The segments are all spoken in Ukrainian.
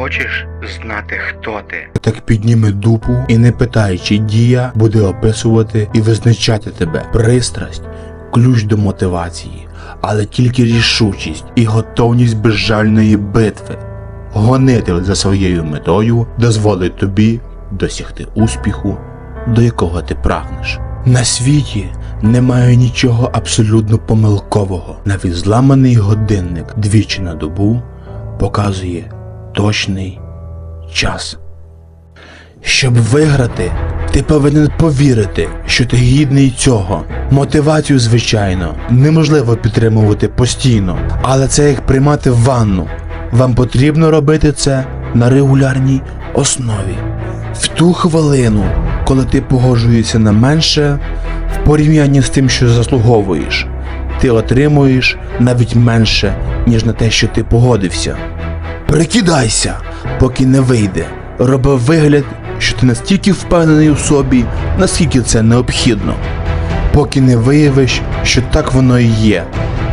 Хочеш знати, хто ти? Так підніми дупу і не питай, чи дія буде описувати і визначати тебе. Пристрасть ключ до мотивації, але тільки рішучість і готовність безжальної битви. Гонитель за своєю метою дозволить тобі досягти успіху, до якого ти прагнеш. На світі немає нічого абсолютно помилкового. Навіть зламаний годинник двічі на добу показує точний час. Щоб виграти, ти повинен повірити, що ти гідний цього. Мотивацію, звичайно, неможливо підтримувати постійно, але це як приймати ванну. Вам потрібно робити це на регулярній основі. В ту хвилину, коли ти погоджуєшся на менше, в порівнянні з тим, що заслуговуєш, ти отримуєш навіть менше, ніж на те, що ти погодився. Прикидайся, поки не вийде. Роби вигляд, що ти настільки впевнений у собі, наскільки це необхідно. Поки не виявиш, що так воно і є.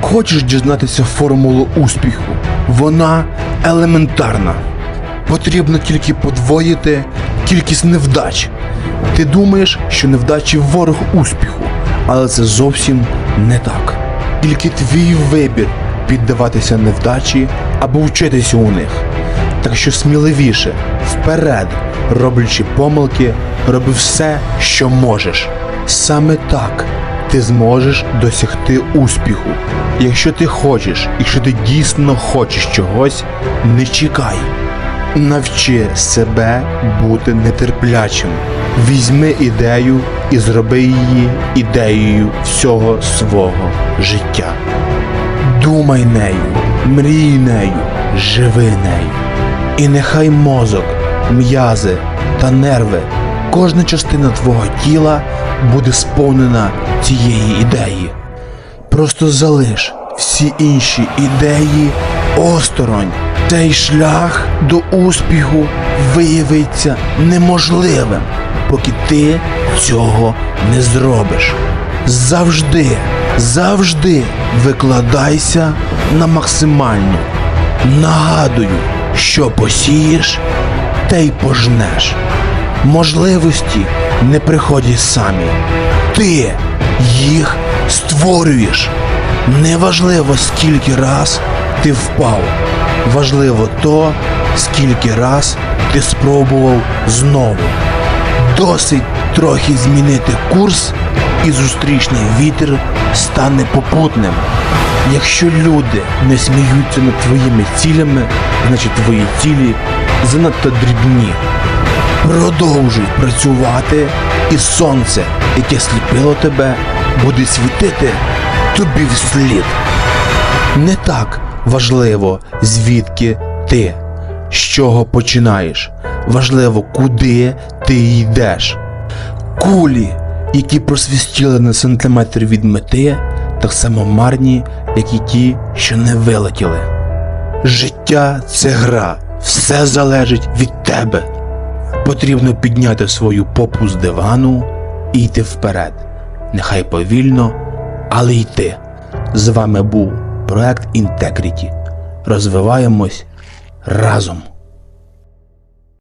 Хочеш дізнатися формулу успіху? Вона елементарна. Потрібно тільки подвоїти кількість невдач. Ти думаєш, що невдачі ворог успіху, але це зовсім не так. Тільки твій вибір піддаватися невдачі або вчитися у них. Так що сміливіше, вперед, роблячи помилки, роби все, що можеш. Саме так ти зможеш досягти успіху. Якщо ти хочеш, якщо ти дійсно хочеш чогось, не чекай. Навчи себе бути нетерплячим. Візьми ідею і зроби її ідеєю всього свого життя. Думай нею, мрій нею, живи нею. І нехай мозок, м'язи та нерви, кожна частина твого тіла буде сповнена цієї ідеї. Просто залиш всі інші ідеї осторонь. Цей шлях до успіху виявиться неможливим, поки ти цього не зробиш. Завжди, завжди викладайся на максимальну. Нагадую, що посієш, те й пожнеш. Можливості не приходять самі. Ти їх створюєш. Неважливо, скільки раз ти впав. Важливо то, скільки раз ти спробував знову. Досить трохи змінити курс, і зустрічний вітер стане попутним. Якщо люди не сміються над твоїми цілями, значить твої цілі занадто дрібні. Продовжуй працювати, і сонце, яке сліпило тебе, буде світити тобі вслід. Не так важливо, звідки ти, з чого починаєш. Важливо, куди ти йдеш. Кулі, які просвістіли на сантиметр від мети, так само марні, як і ті, що не вилетіли. Життя це гра, все залежить від тебе. Потрібно підняти свою попу з дивану і йти вперед. Нехай повільно, але йти. З вами був проект Integrity. Розвиваємось разом.